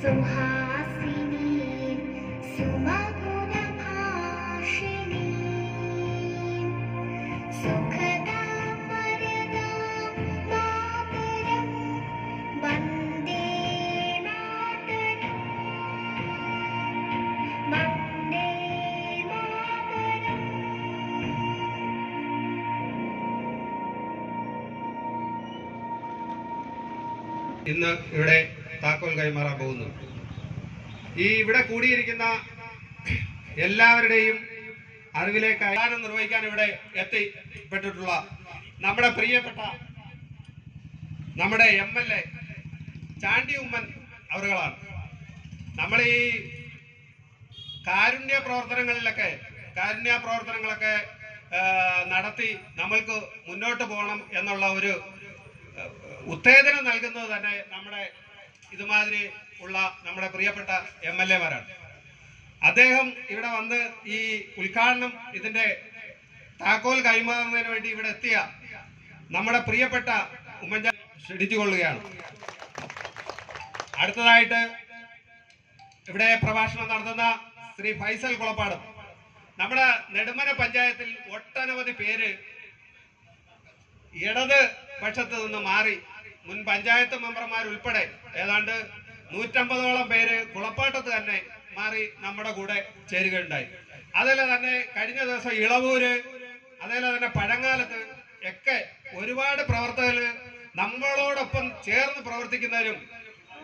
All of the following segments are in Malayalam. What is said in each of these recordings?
走好 ഇന്ന് ഇവിടെ താക്കോൽ കൈമാറാൻ പോകുന്നു. ഈ ഇവിടെ കൂടിയിരിക്കുന്ന എല്ലാവരുടെയും അറിവിലേക്ക് അയാനം നിർവഹിക്കാൻ ഇവിടെ എത്തിപ്പെട്ടിട്ടുള്ള നമ്മുടെ പ്രിയപ്പെട്ട നമ്മുടെ M L A Chandy Oommen അവറുകളാണ്. നമ്മൾ ഈ കാരുണ്യ പ്രവർത്തനങ്ങളിലൊക്കെ കാരുണ്യ പ്രവർത്തനങ്ങളൊക്കെ നടത്തി നമ്മൾക്ക് മുന്നോട്ട് പോകണം എന്നുള്ള ഒരു ഉത്തേജനം നൽകുന്നത് തന്നെ നമ്മുടെ ഇതുമാതിരി ഉള്ള നമ്മുടെ പ്രിയപ്പെട്ട എം എൽ എമാരാണ്. അദ്ദേഹം ഇവിടെ വന്ന് ഈ ഉദ്ഘാടനം ഇതിന്റെ താക്കോൽ കൈമാറുന്നതിന് വേണ്ടി ഇവിടെ എത്തിയ നമ്മുടെ പ്രിയപ്പെട്ട ഉമ്മൻചാണ്ടി ക്ഷണിച്ചുകൊള്ളുകയാണ്. അടുത്തതായിട്ട് ഇവിടെ പ്രഭാഷണം നടത്തുന്ന ശ്രീ ഫൈസൽ കുളപ്പാട്. നമ്മുടെ നെടുമന പഞ്ചായത്തിൽ ഒട്ടനവധി പേര് ഇടത് പക്ഷത്ത് നിന്ന് മാറി മുൻ പഞ്ചായത്ത് മെമ്പർമാരുൾപ്പെടെ ഏതാണ്ട് നൂറ്റമ്പതോളം പേര് കുളപ്പാട്ടത്ത് തന്നെ മാറി നമ്മുടെ കൂടെ ചേരുകയുണ്ടായി. അതല്ല തന്നെ കഴിഞ്ഞ ദിവസം ഇളവൂര് അതേപോലെ തന്നെ പഴങ്ങാലത്ത് ഒക്കെ ഒരുപാട് പ്രവർത്തകർ നമ്മളോടൊപ്പം ചേർന്ന് പ്രവർത്തിക്കുന്നതിനും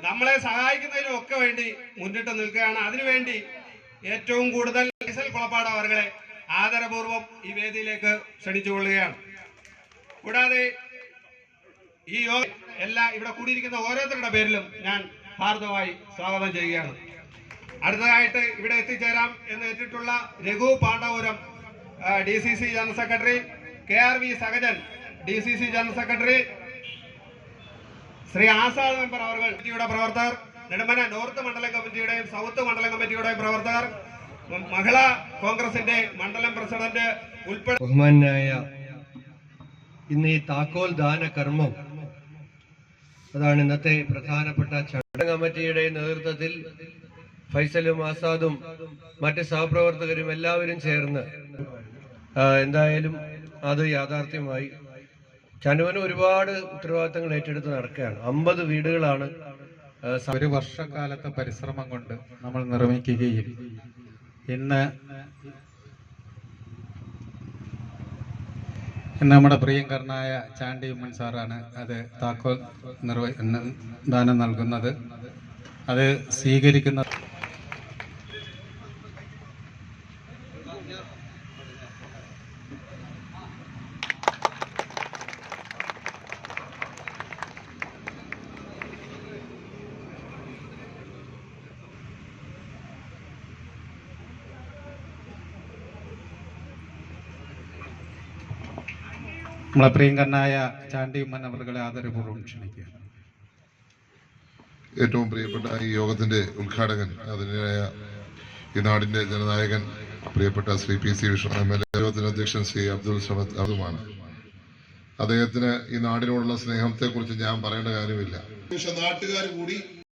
നമ്മളെ സഹായിക്കുന്നതിനും ഒക്കെ വേണ്ടി മുന്നിട്ട് നിൽക്കുകയാണ്. അതിനുവേണ്ടി ഏറ്റവും കൂടുതൽ ഡീസൽ കുളപ്പാട് അവരുടെ ആദരപൂർവം ഈ വേദിയിലേക്ക് ക്ഷണിച്ചുകൊള്ളുകയാണ്. കൂടാതെ ഈ എല്ലാ ഇവിടെ കൂടിയിരിക്കുന്ന ഓരോരുത്തരുടെ പേരിലും ഞാൻ ഹാർദമായി സ്വാഗതം ചെയ്യുകയാണ്. അടുത്തതായിട്ട് ഇവിടെ എത്തിച്ചേരാം എന്ന് ഏറ്റിട്ടുള്ള Raghu Pandavapuram D C C general secretary K R V Sahajan D C C general secretary Shri Azad member അവർ കമ്മിറ്റിയുടെ പ്രവർത്തകർ നെടുമന നോർത്ത് മണ്ഡലം കമ്മിറ്റിയുടെയും സൗത്ത് മണ്ഡലം കമ്മിറ്റിയുടെയും പ്രവർത്തകർ മഹിളാ കോൺഗ്രസിന്റെ മണ്ഡലം പ്രസിഡന്റ് ഉൾപ്പെടെ ബഹുമാനായ ഇന്ന് ഈ താക്കോൽ ദാന കർമ്മം അതാണ് ഇന്നത്തെ പ്രധാനപ്പെട്ട ചടങ്ങ്. കമ്മിറ്റിയുടെ നേതൃത്വത്തിൽ ഫൈസലും ആസാദും മറ്റ് സഹപ്രവർത്തകരും എല്ലാവരും ചേർന്ന് എന്തായാലും അത് യാഥാർത്ഥ്യമായി. ചനുവന് ഒരുപാട് ഉത്തരവാദിത്തങ്ങൾ ഏറ്റെടുത്ത് നടക്കുകയാണ്. അമ്പത് വീടുകളാണ് ഒരു വർഷക്കാലത്തെ പരിശ്രമം കൊണ്ട് നമ്മൾ നിർമ്മിക്കുകയും ഇന്ന് ഇന്ന് നമ്മുടെ പ്രിയങ്കരനായ ചാണ്ടി ഉമ്മൻ സാറാണ് അത് താക്കോൽ നിർവ ദാനം നൽകുന്നത്. അത് സ്വീകരിക്കുന്ന നമ്മളെ പ്രിയങ്കരനായ ചാണ്ടി ഉമ്മൻ അവരുടെ ആദരപൂർവം ക്ഷണിക്കുകയാണ്. ഏറ്റവും പ്രിയപ്പെട്ട ഈ യോഗത്തിന്റെ ഉദ്ഘാടകൻ അതിനായ ഈ നാടിന്റെ ജനനായകൻ പ്രിയപ്പെട്ട Shri P C Vishnu M L A യോഗത്തിന്റെ അധ്യക്ഷൻ ശ്രീ അബ്ദുൽ സമദ് അതുമാണ് അദ്ദേഹത്തിന് ഈ നാടിനോടുള്ള സ്നേഹത്തെ കുറിച്ച് ഞാൻ പറയേണ്ട കാര്യമില്ല. പക്ഷെ നാട്ടുകാർ കൂടി